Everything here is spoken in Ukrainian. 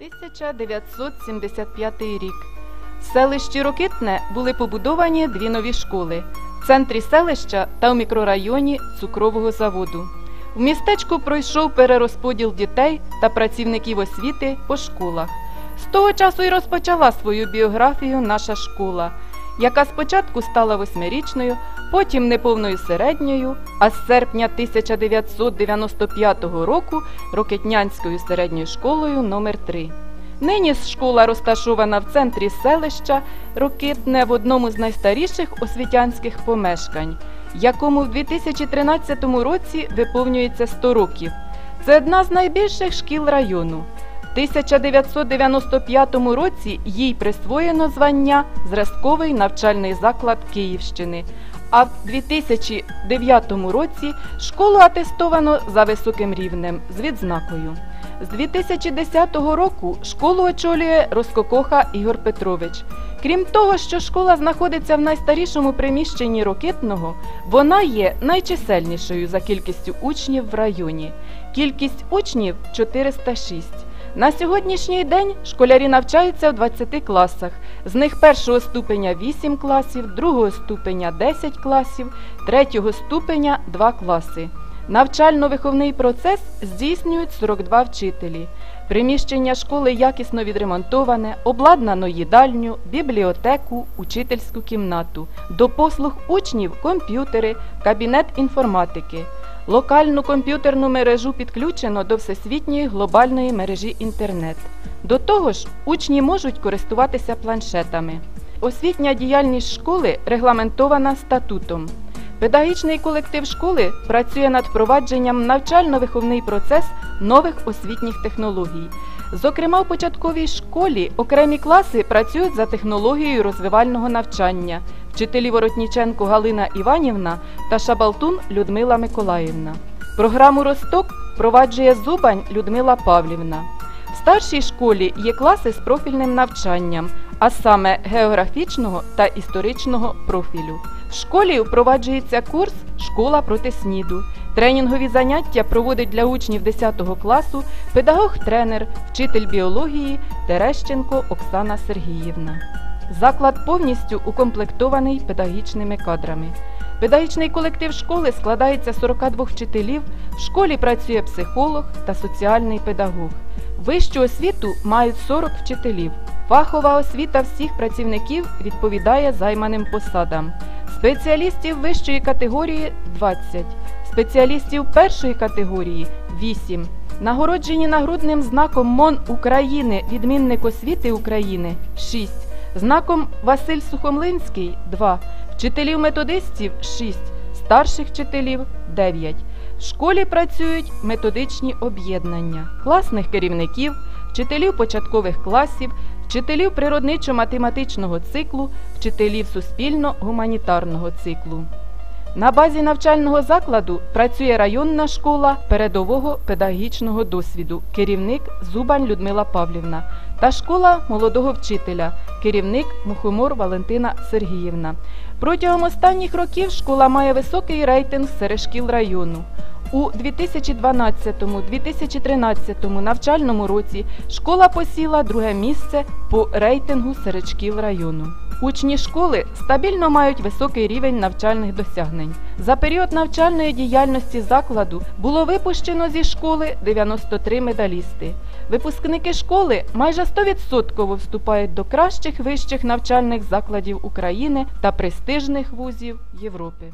1975 рік. В селищі Рокитне були побудовані дві нові школи в центрі селища та в мікрорайоні цукрового заводу. В містечку пройшов перерозподіл дітей та працівників освіти по школах. З того часу і розпочала свою біографію наша школа, яка спочатку стала восьмирічною, потім неповною середньою, а з серпня 1995 року Рокетнянською середньою школою номер 3 Нині школа розташована в центрі селища Рокитне в одному з найстаріших освітянських помешкань, якому в 2013 році виповнюється 100 років. Це одна з найбільших шкіл району. В 1995 році їй присвоєно звання Зразковий навчальний заклад Київщини. А в 2009 році школу атестовано за високим рівнем з відзнакою. З 2010 року школу очолює Роскокоха Ігор Петрович. Крім того, що школа знаходиться в найстарішому приміщенні Рокитного, вона є найчисельнішою за кількістю учнів в районі. Кількість учнів 406. На сьогоднішній день школярі навчаються в 20 класах, з них першого ступеня 8 класів, другого ступеня 10 класів, третього ступеня 2 класи. Навчально-виховний процес здійснюють 42 вчителі. Приміщення школи якісно відремонтоване, обладнано їдальню, бібліотеку, учительську кімнату. До послуг учнів комп'ютери, кабінет інформатики. Локальну комп'ютерну мережу підключено до всесвітньої глобальної мережі інтернет. До того ж, учні можуть користуватися планшетами. Освітня діяльність школи регламентована статутом. Педагогічний колектив школи працює над впровадженням навчально-виховний процес нових освітніх технологій. Зокрема, в початковій школі окремі класи працюють за технологією розвивального навчання. Вчителі Воротніченко Галина Іванівна та Шабалтун Людмила Миколаївна. Програму Росток впроваджує Зубань Людмила Павлівна. В старшій школі є класи з профільним навчанням, а саме географічного та історичного профілю. В школі впроваджується курс Школа проти сніду. Тренінгові заняття проводить для учнів 10 класу педагог-тренер, вчитель біології Терещенко Оксана Сергіївна. Заклад повністю укомплектований педагогічними кадрами. Педагогічний колектив школи складається з 42 вчителів. В школі працює психолог та соціальний педагог. Вищу освіту мають 40 вчителів. Фахова освіта всіх працівників відповідає займаним посадам. Спеціалістів вищої категорії 20, спеціалістів першої категорії 8. Нагороджені нагрудним знаком МОН України відмінник освіти України 6. Знаком Василь Сухомлинський 2. Вчителів методистів 6, старших вчителів 9. В школі працюють методичні об'єднання, класних керівників, вчителів початкових класів, вчителів природничо-математичного циклу, вчителів суспільно-гуманітарного циклу. На базі навчального закладу працює районна школа передового педагогічного досвіду, керівник Зубань Людмила Павлівна та школа молодого вчителя, керівник Мухомор Валентина Сергіївна. Протягом останніх років школа має високий рейтинг серед шкіл району. У 2012-2013 навчальному році школа посіла друге місце по рейтингу серед шкіл району. Учні школи стабільно мають високий рівень навчальних досягнень. За період навчальної діяльності закладу було випущено зі школи 93 медалісти. Випускники школи майже 100% вступають до кращих вищих навчальних закладів України та престижних вузів Європи.